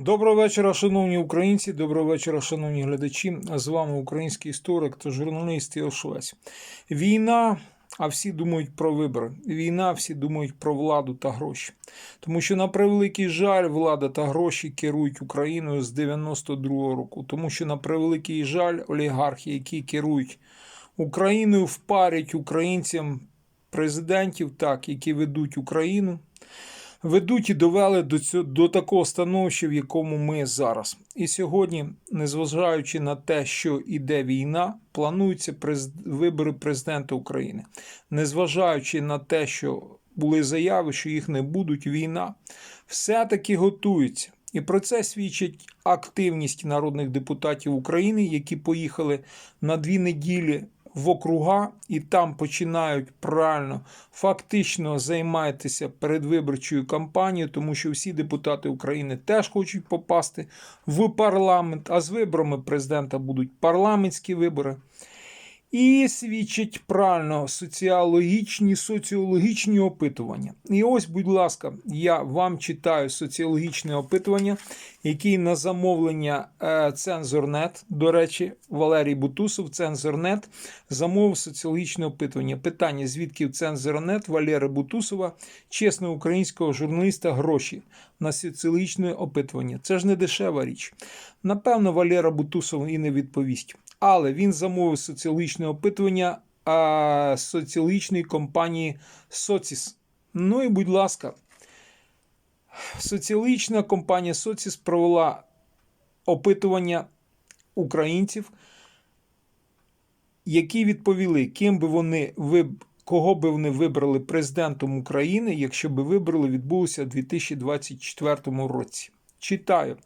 Доброго вечора, шановні українці. Доброго вечора, шановні глядачі. З вами український історик та журналіст Іо Швець. Війна, а всі думають про вибори. Війна, всі думають про владу та гроші. Тому що, на превеликий жаль, влада та гроші керують Україною з 92-го року. Тому що, на превеликий жаль, олігархи, які керують Україною, впарять українцям президентів, так, які ведуть Україну ведуть і довели до цього до такого становища, в якому ми зараз. І сьогодні, незважаючи на те, що іде війна, плануються вибори президента України, незважаючи на те, що були заяви, що їх не будуть, війна все-таки готується. І про це свідчить активність народних депутатів України, які поїхали на дві неділі в округа і там починають правильно фактично займатися передвиборчою кампанією, тому що всі депутати України теж хочуть попасти в парламент. А з виборами президента будуть парламентські вибори. І свідчить правильно соціологічні соціологічні опитування. І ось, будь ласка, я вам читаю соціологічне опитування, який на замовлення е, Цензорнет, до речі, Валерій Бутусов, Цензорнет, замовив соціологічне опитування. Питання: звідки в Цензорнет Валери Бутусова, чесного українського журналіста, гроші на соціологічне опитування. Це ж не дешева річ. Напевно, Валера Бутусов і не відповість. Але він замовив соціологічне опитування а, соціологічної компанії Соціс. Ну і будь ласка, соціологічна компанія Соціс провела опитування українців, які відповіли, ким би вони виб... кого би вони вибрали президентом України, якщо би вибори відбулися у 2024 році. Читаю.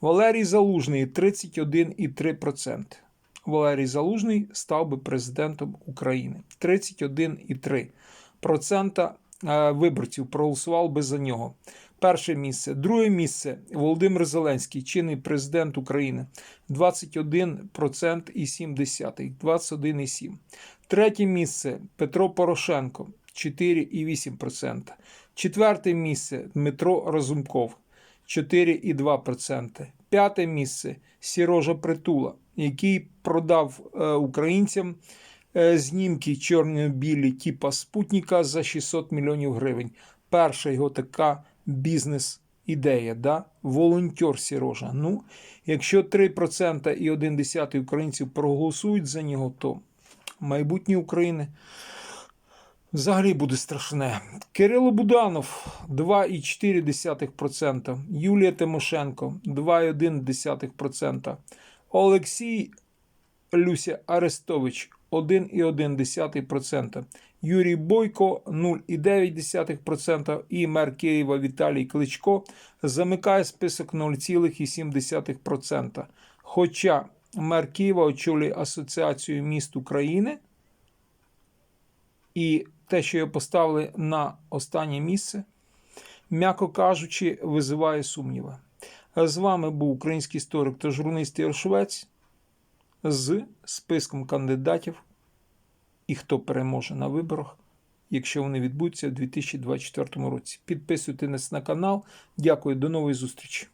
Валерій Залужний 31,3%. Валерій Залужний став би президентом України. 31,3% е, виборців проголосував би за нього. Перше місце. Друге місце Володимир Зеленський, чинний президент України. 21% і 7%, 21,7%. Третє місце Петро Порошенко 4,8%. Четверте місце Дмитро Разумков 4,2%. П'яте місце Сірожа Притула, який продав е, українцям е, знімки чорно-білі типа Спутника за 600 мільйонів гривень. Перша його така бізнес-ідея. да? Волонтер Сірожа. Ну, якщо 3% і 1,1 українців проголосують за нього, то майбутнє України. Взагалі буде страшне. Кирило Буданов 2,4%. Юлія Тимошенко 2,1%. Олексій Люся Арестович 1,1%. Юрій Бойко 0,9% і мер Києва Віталій Кличко замикає список 0,7%. Хоча мер Києва очолює Асоціацію міст України. І те, що його поставили на останнє місце, м'яко кажучи, визиває сумніви. З вами був український історик та журналіст Ігор Швець з списком кандидатів і хто переможе на виборах, якщо вони відбудуться у 2024 році. Підписуйтесь на канал. Дякую, до нової зустрічі.